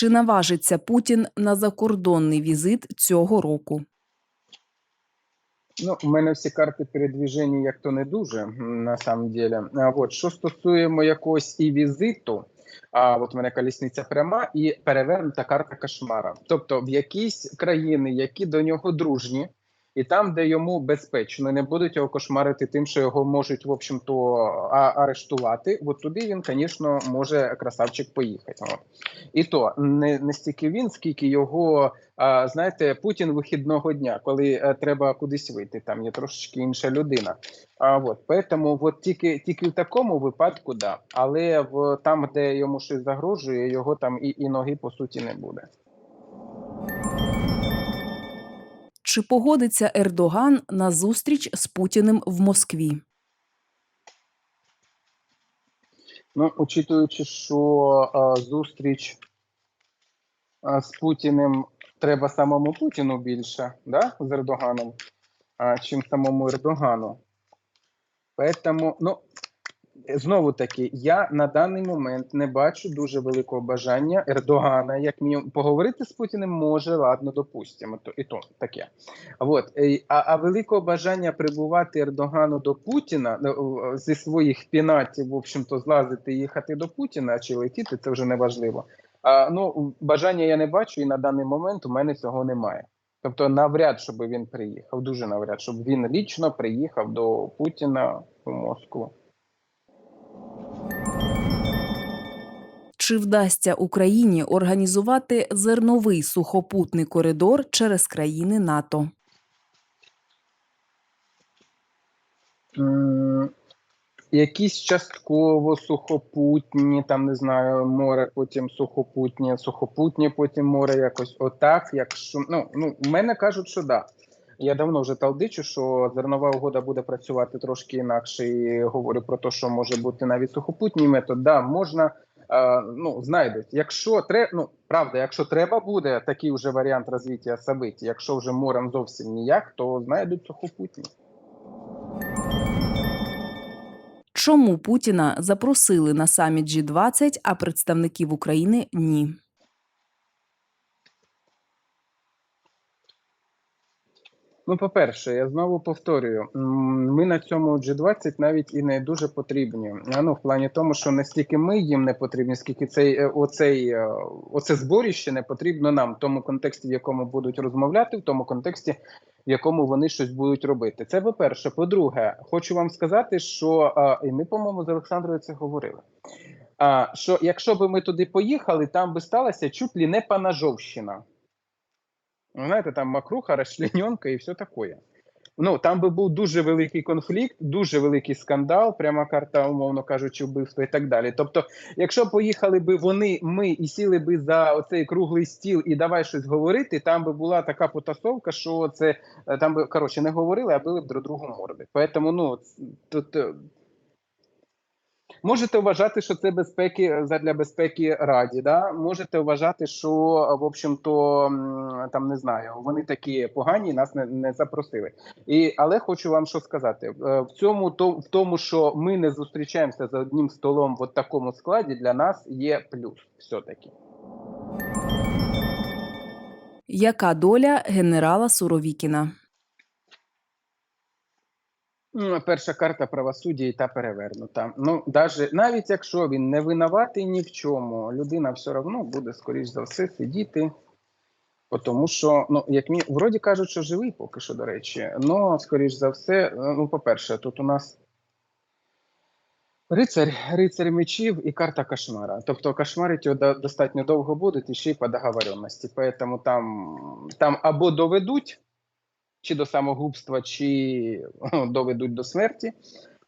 Чи наважиться Путін на закордонний візит цього року? Ну, у мене всі карти передвіжені як то не дуже, на самом деле. А от що стосуємо якогось і візиту, а от у мене колісниця пряма і перевернута карта кошмара. Тобто в якісь країни, які до нього дружні, і там, де йому безпечно, не будуть його кошмарити тим, що його можуть, в общем-то, а- арештувати. От туди він, звісно, може красавчик поїхати. От. І то не, не стільки він, скільки його а, знаєте, Путін вихідного дня, коли е, треба кудись вийти, там є трошечки інша людина. А от поэтому от тільки тільки в такому випадку, да. Але в там, де йому щось загрожує, його там і, і ноги по суті не буде. Чи погодиться Ердоган на зустріч з Путіним в Москві? Ну, учитуючи, що а, зустріч а, з Путіним треба самому Путіну більше, да, з Ердоганом, а, чим самому Ердогану. Поэтому, ну, знову таки, я на даний момент не бачу дуже великого бажання Ердогана, як мінімум, поговорити з Путіним може, ладно, допустимо, то і то таке. Вот. е, А, а великого бажання прибувати Ердогану до Путіна е, е, зі своїх пінатів, в общем-то, злазити і їхати до Путіна чи летіти, це вже не важливо. А, ну, бажання я не бачу, і на даний момент у мене цього немає. Тобто, навряд, щоб він приїхав, дуже навряд, щоб він лічно приїхав до Путіна в Москву. Чи вдасться Україні організувати зерновий сухопутний коридор через країни НАТО? Якісь частково сухопутні, там не знаю, море, потім сухопутні, сухопутні, потім море, якось отак. Якщо ну, ну мене кажуть, що да. Я давно вже талдичу, що зернова угода буде працювати трошки інакше, і говорю про те, що може бути навіть сухопутній метод. Да, можна ну знайдуть. Якщо треба, ну правда, якщо треба буде такий вже варіант розвиття событий, якщо вже морем зовсім ніяк, то знайдуть сухопутні. Чому Путіна запросили на саміт G20, а представників України ні? Ну, по-перше, я знову повторюю, ми на цьому G20 навіть і не дуже потрібні. Ну, в плані тому, що не стільки ми їм не потрібні, скільки цей е, оцей е, оце зборіще не потрібно нам в тому контексті, в якому будуть розмовляти, в тому контексті, в якому вони щось будуть робити. Це по-перше. По-друге, хочу вам сказати, що і ми, по-моєму, з Олександрою це говорили. Що якщо би ми туди поїхали, там би сталася чуть ли не панажовщина. Ну, знаєте, там макруха, розчлененка і все таке. Ну, там би був дуже великий конфлікт, дуже великий скандал, пряма карта, умовно кажучи, вбивство і так далі. Тобто, якщо поїхали би вони, ми і сіли би за оцей круглий стіл і давай щось говорити, там би була така потасовка, що це е, там би коротше не говорили, а били б друг другу морди. Поэтому, ну тут. Е, Можете вважати, що це безпеки задля безпеки раді. Да? Можете вважати, що в общем-то там не знаю, вони такі погані, нас не, не запросили. І але хочу вам що сказати: Е, в цьому то в тому, що ми не зустрічаємося за одним столом в такому складі, для нас є плюс. Все таки. Яка доля генерала Суровікіна? Ну, Перша карта правосуддя і та перевернута. Ну, даже, навіть якщо він не винуватий ні в чому, людина все одно буде, скоріш за все, сидіти. Тому що, ну, як мені, вроді кажуть, що живий поки що, до речі. Ну, скоріш за все, ну, по-перше, тут у нас рицарь, рицарь мечів і карта кошмара. Тобто кошмарить його достатньо довго будуть і ще й по договоренності. Поэтому там, там або доведуть, чи до самогубства, чи доведуть до смерті.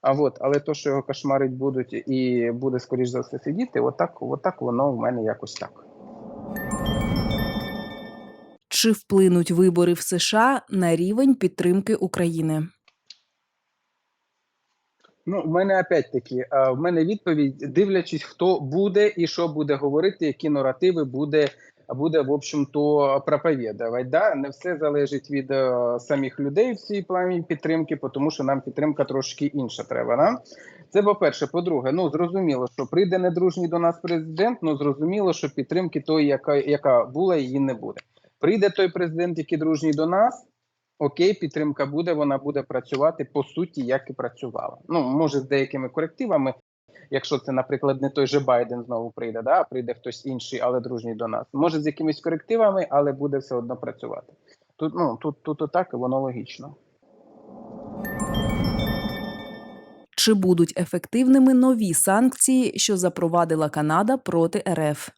А от, але то, що його кошмарить будуть і буде, скоріш за все, сидіти, отак, отак воно в мене якось так. Чи вплинуть вибори в США на рівень підтримки України? Ну, в мене опять-таки, в мене відповідь, дивлячись, хто буде і що буде говорити, які наративи буде, буде в общем-то, проповідувати. Да? Не все залежить від е, самих людей в цій плані підтримки, тому що нам підтримка трошки інша треба. Да? Це по-перше. По-друге, ну зрозуміло, що прийде недружній до нас президент. Ну зрозуміло, що підтримки тої, яка, яка була, її не буде. Прийде той президент, який дружній до нас. Окей, підтримка буде, вона буде працювати по суті, як і працювала. Ну може з деякими корективами, якщо це, наприклад, не той же Байден знову прийде, да, а прийде хтось інший, але дружній до нас. Може з якимись корективами, але буде все одно працювати. Тут ну тут, тут отак, і воно логічно. Чи будуть ефективними нові санкції, що запровадила Канада проти РФ?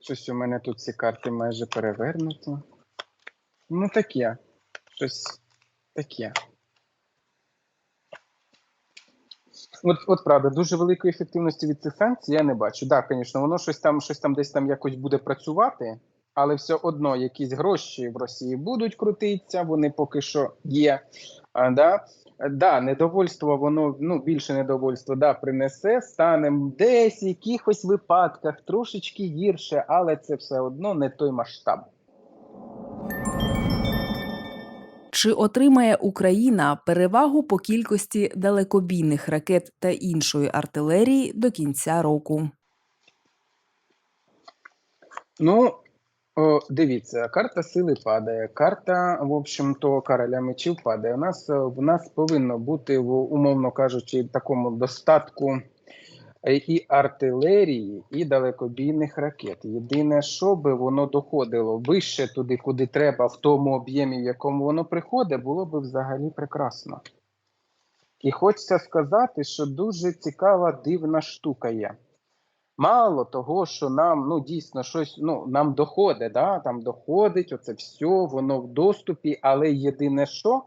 Щось у мене тут ці карти майже перевернуті. Ну, таке. Щось таке. От, от правда, дуже великої ефективності від цих санкцій я не бачу. Так, да, звісно, воно щось там, щось там десь там якось буде працювати, але все одно якісь гроші в Росії будуть крутитися, вони поки що є. А, да? Да, недовольство, воно ну більше недовольства да, принесе, стане десь в якихось випадках трошечки гірше, але це все одно не той масштаб. Чи отримає Україна перевагу по кількості далекобійних ракет та іншої артилерії до кінця року? Ну, о, дивіться, карта сили падає, карта, в общем-то, короля мечів падає. У нас в нас повинно бути, в, умовно кажучи, такому достатку і артилерії, і далекобійних ракет. Єдине, щоб воно доходило вище туди, куди треба, в тому об'ємі, в якому воно приходить, було б взагалі прекрасно. І хочеться сказати, що дуже цікава дивна штука є. Мало того, що нам ну дійсно щось ну нам доходить, да? там доходить, оце все, воно в доступі, але єдине, що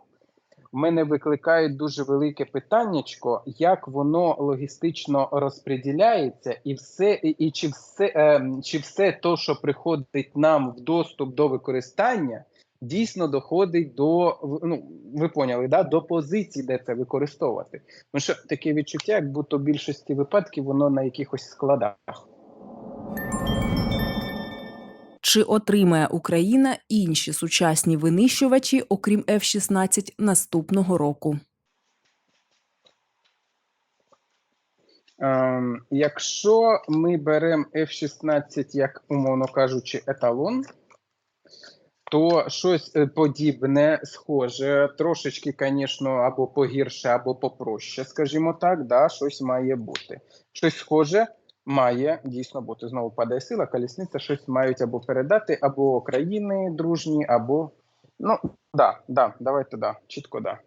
в мене викликає дуже велике питаннячко, як воно логістично розподіляється, і все, і, і чи все, е, чи все то, що приходить нам в доступ до використання, дійсно доходить до ну ви поняли, да, до позицій, де це використовувати. Ну що таке відчуття, як будто в більшості випадків воно на якихось складах. Чи отримає Україна інші сучасні винищувачі, окрім F-16, наступного року? Ем, якщо ми беремо F-16 як, умовно кажучи, еталон, то щось е, подібне, схоже, трошечки, звісно, або погірше, або попроще, скажімо так, да, щось має бути. Щось схоже має дійсно бути. Знову падає сила, колісниця, щось мають або передати, або країни дружні, або. Ну, да, да, давайте да, чітко да.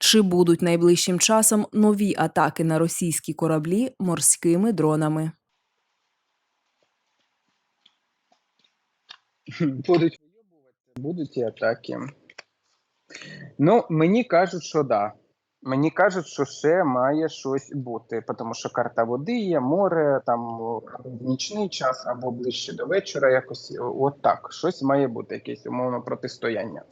Чи будуть найближчим часом нові атаки на російські кораблі морськими дронами? Будуть будуть і атаки. Ну, мені кажуть, що да. Мені кажуть, що ще має щось бути, тому що карта води є, море, там в нічний час або ближче до вечора, якось от так. Щось має бути, якесь умовно протистояння.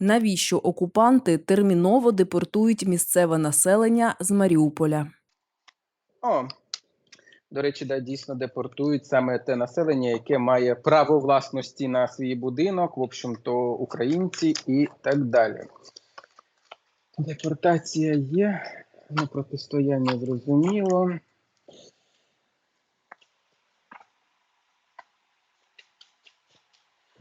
Навіщо окупанти терміново депортують місцеве населення з Маріуполя? О, до речі, да, дійсно депортують саме те населення, яке має право власності на свій будинок, в общем-то, українці і так далі. Депортація є, ну, протистояння зрозуміло.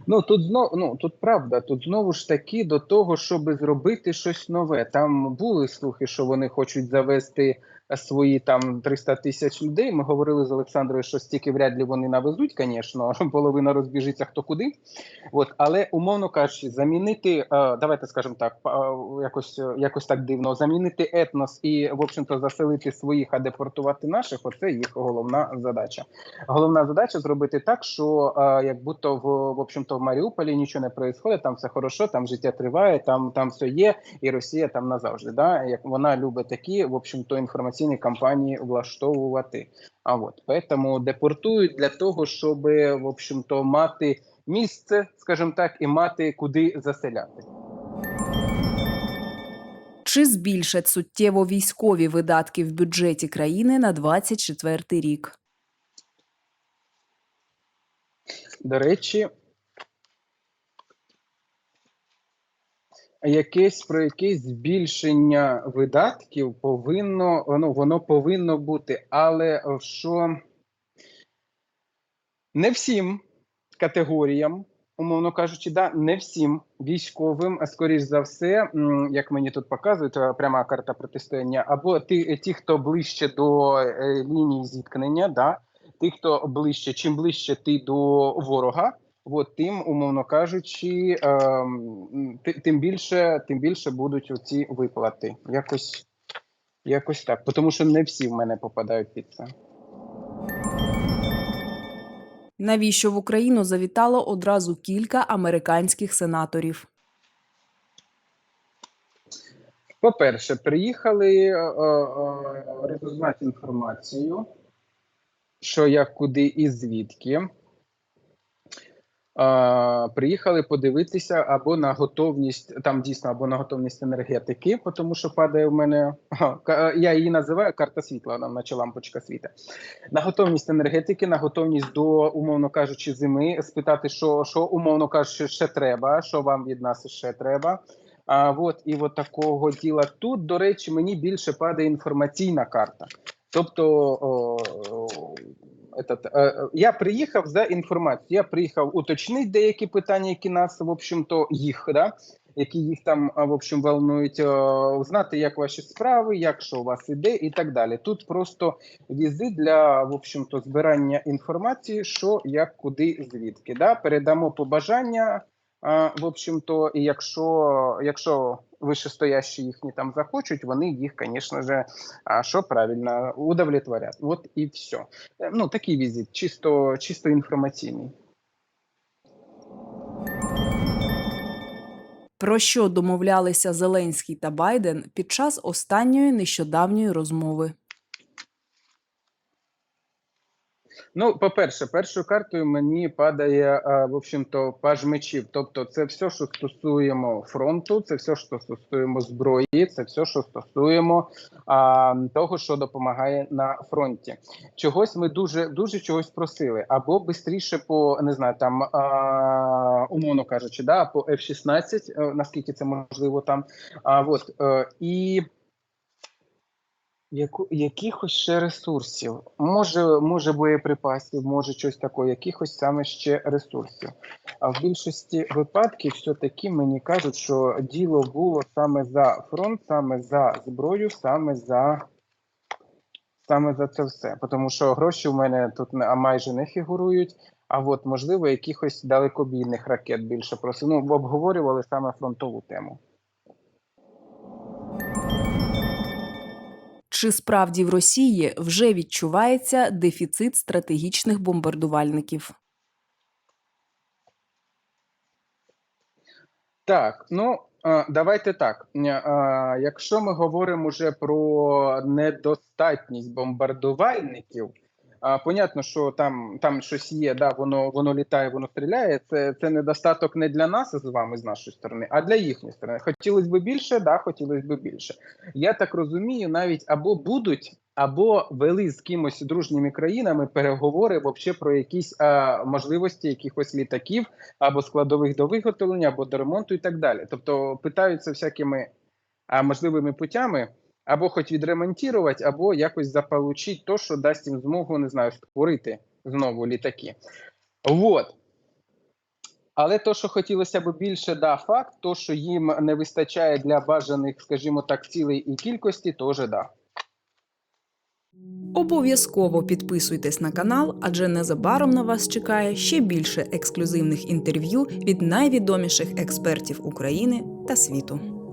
Ну тут знову ну тут правда, тут знову ж таки до того, щоб зробити щось нове. Там були слухи, що вони хочуть завести свої там 300 тисяч людей. Ми говорили з Олександрою, що стільки вряд ли вони навезуть, звісно, половина розбіжиться хто куди. От, але умовно кажучи, замінити, е, давайте скажемо так, е, якось якось так дивно, замінити етнос і, в общем-то, заселити своїх, а депортувати наших. Оце їх головна задача. Головна задача зробити так, що е, як будто в, в общем-то в Маріуполі нічого не відбувається, там все хорошо, там життя триває, там там все є, і Росія там назавжди. Да? Як вона любить такі, в общем-то, інформаційні кампанії влаштовувати. А от поэтому депортують для того, щоб в общем-то мати місце, скажімо так, і мати куди заселяти. Чи збільшать суттєво військові видатки в бюджеті країни на 24 рік? До речі, якесь про якесь збільшення видатків повинно, ну, воно повинно бути. Але що не всім категоріям, умовно кажучи, да, не всім військовим, а скоріш за все, як мені тут показують, е, пряма карта протистояння, або ті, ті хто ближче до е, лінії зіткнення, да, ті, хто ближче, чим ближче ти до ворога. От тим, умовно кажучи, ем, тим більше, тим більше будуть оці виплати. Якось, якось так. Тому що не всі в мене попадають під це. Навіщо в Україну завітало одразу кілька американських сенаторів? По-перше, приїхали е, е, розузнати інформацію, що як, куди і звідки. Приїхали подивитися або на готовність, там дійсно або на готовність енергетики, тому що падає в мене. я її називаю карта світла, там наче лампочка світа. На готовність енергетики, на готовність до, умовно кажучи, зими, спитати, що, що умовно кажучи, ще треба, що вам від нас ще треба. А, от, і от такого діла. Тут, до речі, мені більше падає інформаційна карта. Тобто, о, этот, е, я приїхав за інформацією. Я приїхав уточнити деякі питання, які нас, в общем-то, їх, да, які їх там, в общем, волнують, е, знати, як ваші справи, як що у вас іде, і так далі. Тут просто візит для, в общем-то, збирання інформації, що, як, куди, звідки. Да? Передамо побажання. В общем-то, і якщо, якщо вищестоящі їхні там захочуть, вони їх, звісно ж, а що правильно, удовлетворять. От і все. Е, Ну, такий візит, чисто, чисто інформаційний. Про що домовлялися Зеленський та Байден під час останньої нещодавньої розмови? Ну, по-перше, першою картою мені падає, а, в общем-то, паж мечів. Тобто, це все, що стосуємо фронту, це все, що стосуємо зброї, це все, що стосуємо а, того, що допомагає на фронті. Чогось ми дуже дуже чогось просили, або швидше по не знаю, там а, умовно кажучи, да, по F-16, е, наскільки це можливо там. А от е, і. Яку, якихось ще ресурсів. Може, може боєприпасів, може щось таке, якихось саме ще ресурсів. А в більшості випадків все-таки мені кажуть, що діло було саме за фронт, саме за зброю, саме за, саме за це все. Тому що гроші в мене тут майже не фігурують. А от, можливо, якихось далекобійних ракет більше просили. Ну, обговорювали саме фронтову тему. Чи справді в Росії вже відчувається дефіцит стратегічних бомбардувальників? Так, ну е, давайте так. Е, Якщо ми говоримо вже про недостатність бомбардувальників, а, понятно, що там, там щось є, да, воно, воно літає, воно стріляє. Це, це недостаток не для нас з вами, з нашої сторони, а для їхньої сторони. Хотілося б більше, да, хотілося б більше. Я так розумію, навіть або будуть, або вели з кимось дружніми країнами переговори вообще про якісь а, можливості якихось літаків або складових до виготовлення, або до ремонту, і так далі. Тобто питаються всякими а, можливими путями, або хоч відремонтувати, або якось заполучити то, що дасть їм змогу, не знаю, створити знову літаки. Вот. Але то, що хотілося б більше, да, факт, то, що їм не вистачає для бажаних, скажімо так, цілей і кількості, теж да. Обов'язково підписуйтесь на канал, адже незабаром на вас чекає ще більше ексклюзивних інтерв'ю від найвідоміших експертів України та світу.